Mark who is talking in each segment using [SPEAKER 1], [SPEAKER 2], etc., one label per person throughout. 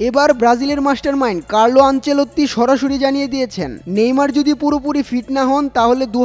[SPEAKER 1] এবার ব্রাজিলের mastermind Carlo আঞ্চেলত্তি সরাসরি জানিয়ে দিয়েছেন, নেইমার যদি পুরোপুরি ফিট না হন তাহলে দু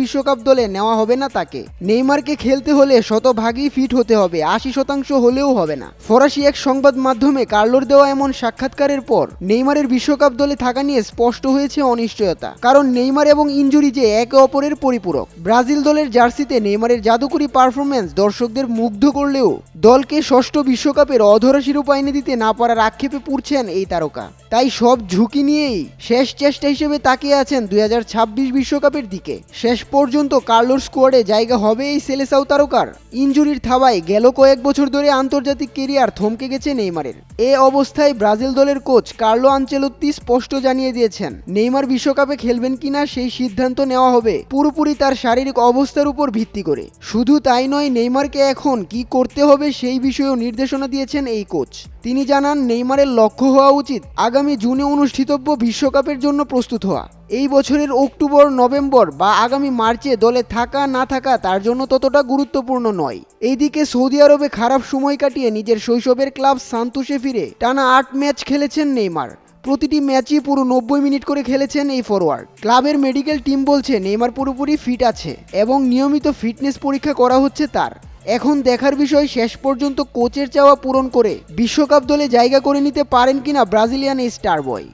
[SPEAKER 1] বিশ্বকাপ দলে নেওয়া হবে না তাকে। নেইমারকে খেলতে হলে শতভাগই ফিট হতে হবে, আশি শতাংশ হলেও হবে না। ফরাসি এক সংবাদ মাধ্যমে কার্লোর দেওয়া এমন সাক্ষাৎকারের পর নেইমারের বিশ্বকাপ দলে থাকা নিয়ে স্পষ্ট হয়েছে অনিশ্চয়তা, কারণ নেইমার এবং ইনজুরি যে একে অপরের পরিপূরক। ব্রাজিল দলের জার্সিতে নেইমারের জাদুকরী পারফরমেন্স দর্শকদের মুগ্ধ করলেও দলকে ষষ্ঠ বিশ্বকাপের অধরা শিরোপা এনে দিতে না পারার আক্ষেপে পুড়ছেন এই তারকা। তাই সব ঝুঁকি নিয়েই শেষ চেষ্টা হিসেবে তাকিয়ে আছেন দুই বিশ্বকাপের দিকে। শেষ পর্যন্ত কার্লোর স্কোয়াডে জায়গা হবে এই সেলেসাও তারকার। ইনজুরির থাবায় গেল কয়েক বছর ধরে আন্তর্জাতিক কেরিয়ার থমকে গেছে নেইমারের। এ অবস্থায় ব্রাজিল দলের কোচ কার্লো আঞ্চেলত্তি স্পষ্ট জানিয়ে দিয়েছেন, নেইমার বিশ্বকাপে খেলবেন কিনা সেই সিদ্ধান্ত নেওয়া হবে পুরোপুরি তার শারীরিক অবস্থার উপর ভিত্তি করে। শুধু তাই নয়, নেইমারকে এখন কি করতে হবে সেই বিষয়েও নির্দেশনা দিয়েছেন এই কোচ। তিনি জানান নেইমারের লক্ষ্য হওয়া উচিত আগামী জুনে অনুষ্ঠিতব্য বিশ্বকাপের জন্য প্রস্তুত হওয়া। এই বছরের অক্টোবর, নভেম্বর বা আগামী মার্চে দলে থাকা না থাকা তার জন্য ততটা গুরুত্বপূর্ণ নয়। এইদিকে সৌদি আরবে খারাপ সময় কাটিয়ে নিজের শৈশবের ক্লাব সান্তুসে ফিরে টানা আট ম্যাচ খেলেছেন নেইমার। প্রতিটি ম্যাচই পুরো নব্বই মিনিট করে খেলেছেন এই ফরওয়ার্ড ক্লাবের মেডিকেল টিম বলছে, নেইমার পুরোপুরি ফিট আছে এবং নিয়মিত ফিটনেস পরীক্ষা করা হচ্ছে তার। এখন দেখার বিষয়, শেষ পর্যন্ত কোচের চাওয়া পূরণ করে বিশ্বকাপ দলে জায়গা করে নিতে পারেন কিনা ব্রাজিলিয়ান স্টার বয়